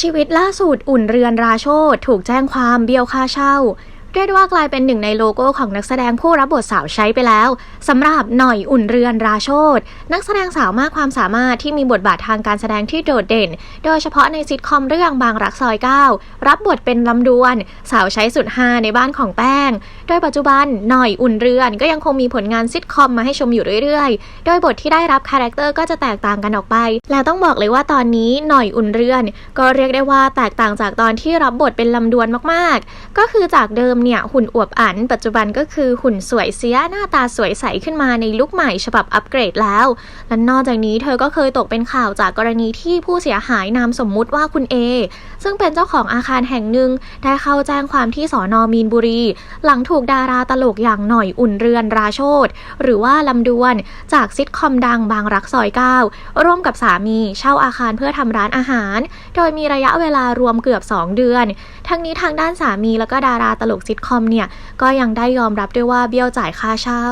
ชีวิตล่าสุดอุ่นเรือนราโชตถูกแจ้งความเบี้ยวค่าเช่า เรียกได้ว่ากลายเป็นหนึ่งในโลโก้ของนักแสดงผู้รับบทสาวใช้ไปแล้วสำหรับหน่อยอุ่นเรือนราโชตนักแสดงสาวมากความสามารถที่มีบทบาททางการแสดงที่โดดเด่น โดยเฉพาะในซิทคอมเรื่องบางรักซอย 9 รับบทเป็นลำดวน สาวใช้สุดฮาในบ้านของแป้ง โดยปัจจุบันหน่อยอุ่นเรือนก็ยังคงมีผลงานซิทคอมมาให้ชมอยู่เรื่อยๆ โดยบทที่ได้รับคาแรคเตอร์ก็จะแตกต่างกันออกไป แล้วต้องบอกเลยว่าตอนนี้หน่อยอุ่นเรือน ก็เรียกได้ว่าแตกต่างจากตอนที่รับบทเป็นลำดวนมากๆ ก็คือจากเดิมเนี่ยหุ่นอวบอัน ปัจจุบันก็คือหุ่นสวยเสียหน้าตาสวยใสขึ้นมาในลุคใหม่ฉบับอัปเกรดแล้ว และนอกจากนี้เธอก็เคยตกเป็นข่าวจากกรณีที่ผู้เสียหายนามสมมุติว่าคุณเอซึ่งเป็นเจ้าของอาคารแห่งหนึ่งได้เข้าแจ้งความที่สอนอมีนบุรี หลังถูกดาราตลกอย่างหน่อยอุ่นเรือนราโชตหรือว่าลำดวนจากซิทคอมดังบางรักซอย9ร่วมกับสามีเช่าอาคารเพื่อทำร้านอาหาร โดยมีระยะเวลารวมเกือบ 2 เดือน ทั้งนี้ทางด้านสามีแล้วก็ดาราตลกซิซิทคอมเนี่ยก็ยังได้ยอมรับด้วยว่าเบี้ยวจ่ายค่าเช่า